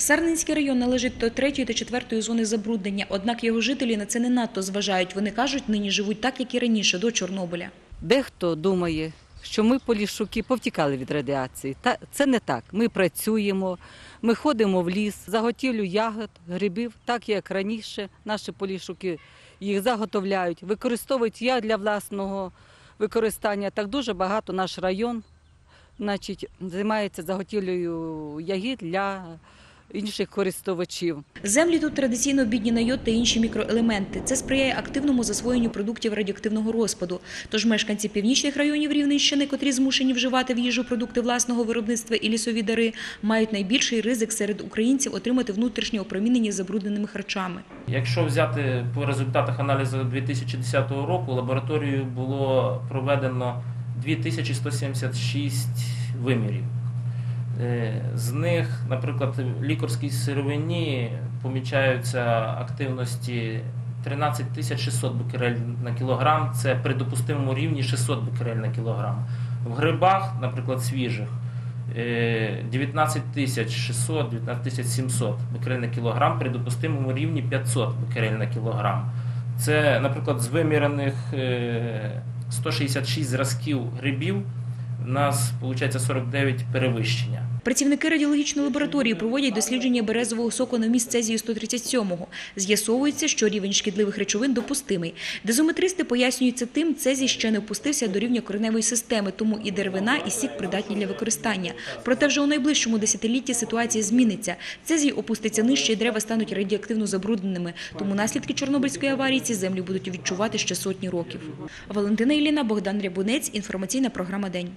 Сарненський район належить до третьої та четвертої зони забруднення, однак його жителі на це не надто зважають. Вони кажуть, нині живуть так, як і раніше, до Чорнобиля. Дехто думає, що ми полішуки повтікали від радіації. Та це не так. Ми працюємо, ми ходимо в ліс, заготівлю ягод, грибів, так як раніше. Наші полішуки їх заготовляють, використовують як для власного використання. Так дуже багато наш район значить, займається заготівлею ягід для інших користувачів. Землі тут традиційно бідні на йод та інші мікроелементи. Це сприяє активному засвоєнню продуктів радіоактивного розпаду. Тож мешканці північних районів Рівненщини, котрі змушені вживати в їжу продукти власного виробництва і лісові дари, мають найбільший ризик серед українців отримати внутрішнє опромінення забрудненими харчами. Якщо взяти по результатах аналізу 2010 року, лабораторією було проведено 2176 вимірів. Е, З них, наприклад, в лікарській сировині помічаються активності 13 600 бекерель на кілограм, це при допустимому рівні 600 бекерель на кілограм. В грибах, наприклад, свіжих, е, 19 600, 19 700 бекерель на кілограм, при допустимому рівні 500 бекерель на кілограм. Це, наприклад, з вимірених е, 166 зразків грибів, у нас виходить 49 перевищення. Працівники радіологічної лабораторії проводять дослідження березового соку на вміст цезію 137-го. З'ясовується, що рівень шкідливих речовин допустимий. Дезометристи пояснюють це тим, цезій ще не опустився до рівня кореневої системи, тому і деревина, і сік придатні для використання. Проте вже у найближчому десятилітті ситуація зміниться. Цезій опуститься нижче, і дерева стануть радіоактивно забрудненими. Тому наслідки Чорнобильської аварії ці землі будуть відчувати ще сотні років. Валентина Іліна, Богдан Рябунець. Інформаційна програма День.